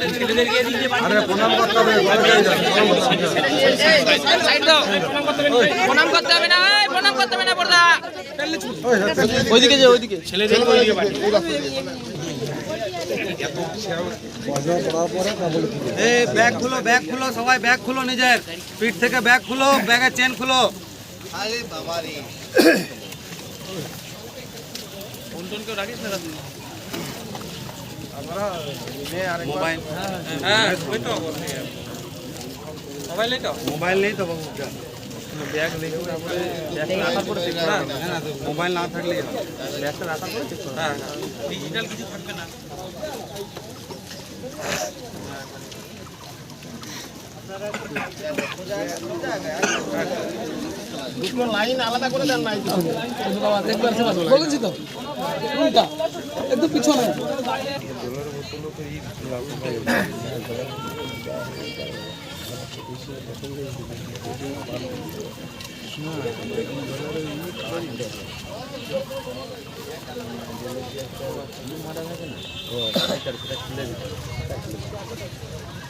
আরে প্রণাম করতে হবে ঘরে যাই যাও। সাইড দাও প্রণাম করতে হবে না এই, প্রণাম করতে হবে না বড়দা। ওইদিকে যে ওইদিকে। এই ব্যাগ খুলো ব্যাগ খুলো সবাই ব্যাগ খুলো নিজের। পিঠ থেকে ব্যাগ খুলো ব্যাগের চেন খুলো। মোবাইল হ্যাঁ ওই তো মোবাইল। নেই তো? মোবাইল নেই তো বাবু ব্যাগ রেখে তারপরে ব্যাগটা রাখার পরে চেক করা মোবাইল না থাকলে ব্যাগটা রাখার পরে চেক করা হ্যাঁ ডিজিটাল কিছু থাকবে না। তো কোনটা একটু পিছনে ও, এটা আবার একটু পরে আবার ছেলে এলে তখন দিয়ে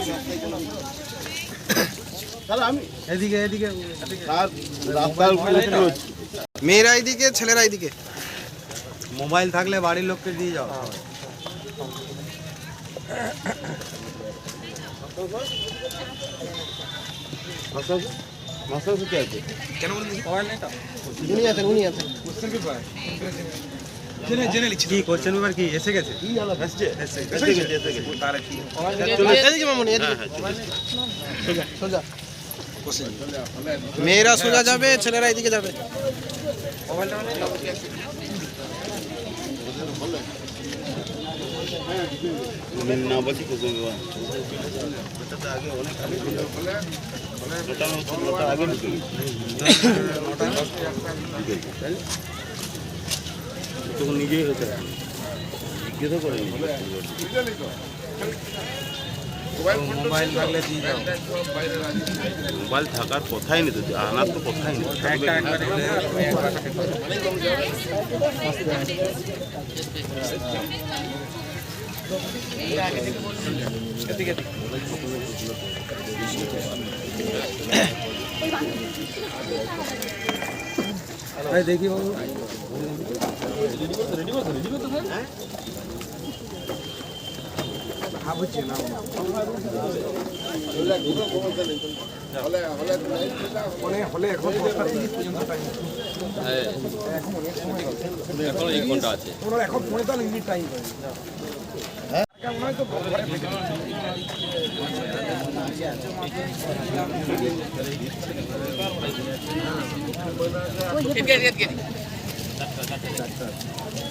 এদিকে এদিকে মেয়েরা এইদিকে ছেলেরা এইদিকে মোবাইল থাকলে বাড়ির লোককে দিয়ে যাও। কি কোশ্চেন পেপার কি? এসে গেছে? এদিকে মামুনি এদিকে। সোজা। মেয়েরা সোজা যাবে ছেলেরা এদিকে যাবে। নিজেই হতে করেনি মোবাইল থাকলে দিয়ে যাও মোবাইল থাকার কথাই নেই তো আনার তো কথাই নেই একটা একবারে আমি একবার এই দেখি বাবু এদিকে এদিকে এদিকে ওদিকে ওদিকে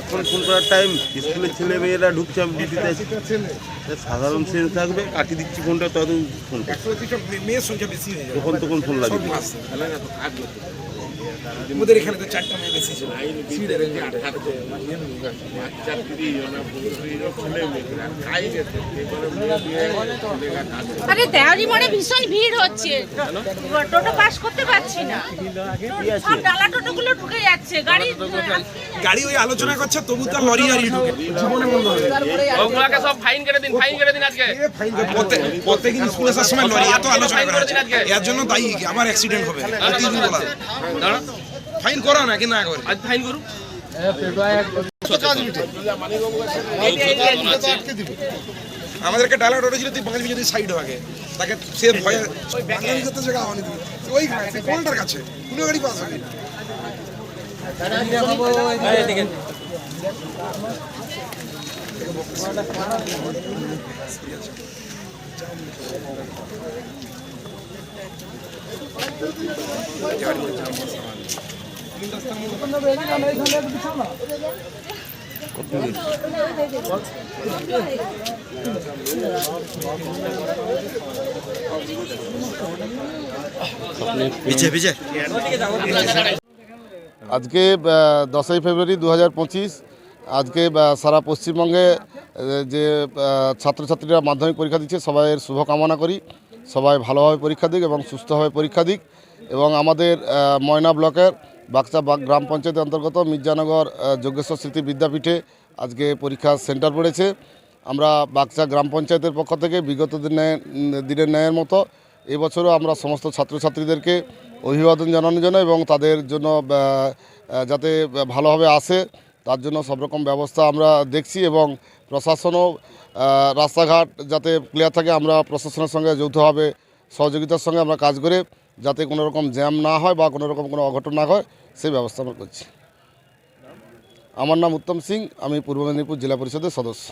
এখন ফোন করার টাইম স্কুলের ছেলে মেয়েরা ঢুকছে আমি ডিউটিতে আছি। সাধারণ শ্রেণি থাকবে কাটি দিচ্ছি ফোনটা তখন ফোন তখন তখন ফোন লাগবে আমাদের এখানে তো চারটা মেয়ে বেশি ছিল। আরে দেওয়ারি মোড়ে ভীষণ ভিড় হচ্ছে। টোটো পাস করতে পারছি না। সব ডালা টোটোগুলো ঢুকে যাচ্ছে। গাড়ি গাড়ি ওই আলোচনা করছে তবু তার লরি গাড়ি ঢুকে। জীবনে বন্ধ হবে ওগুলাকে সব ফাইন দিন ফাইন কেটে দিন আজকে। প্রত্যেক- প্রত্যেকদিন স্কুল আসার সময় লরি এত আলোচনা করা এর জন্য দায়ী আমার অ্যাক্সিডেন্ট হবে। প্রতিদিন বলা দাঁড়া ফাইন করো না কি না করে। আজ ফাইন করুন আমাদেরকে ডায়লগ টোটো ছিল তুই পাঁচ মিনিট সাইড হবে তাকে সে ভয়ে বাঙালি করতে জায়গা হয়নি ওই কোনটার কাছে কোনো গাড়ি পাস হবে আজকে দশই ফেব্রুয়ারি দু হাজার পঁচিশ, আজকে সারা পশ্চিমবঙ্গে যে ছাত্রছাত্রীরা মাধ্যমিক পরীক্ষা দিচ্ছে, সবাইয়ের শুভকামনা করি। সবাই ভালোভাবে পরীক্ষা দিক এবং সুস্থভাবে পরীক্ষা দিক এবং আমাদের ময়না ব্লকের বাক্সা বাগ- গ্রাম পঞ্চায়েতের অন্তর্গত মির্জানগর যোগেশ্বর স্মৃতি বিদ্যাপীঠে আজকে পরীক্ষার সেন্টার পড়েছে। আমরা বাক্সা গ্রাম পঞ্চায়েতের পক্ষ থেকে বিগত দিনে, দিনের ন্যায়ের মতো এবছরও আমরা সমস্ত ছাত্রছাত্রীদেরকে অভিবাদন জানানোর জন্য এবং তাদের জন্য যাতে ভালোভাবে আসে। তার জন্য সব রকম ব্যবস্থা আমরা দেখছি এবং প্রশাসনও রাস্তাঘাট যাতে ক্লিয়ার থাকে, আমরা প্রশাসনের সঙ্গে যৌথভাবে সহযোগিতার সঙ্গে আমরা কাজ করে যাতে কোনো রকম জ্যাম না হয় বা কোনো রকম কোনো অঘটন না হয়, সেই ব্যবস্থা আমরা করছি। আমার নাম উত্তম সিং, আমি পূর্ব মেদিনীপুর জেলা পরিষদের সদস্য।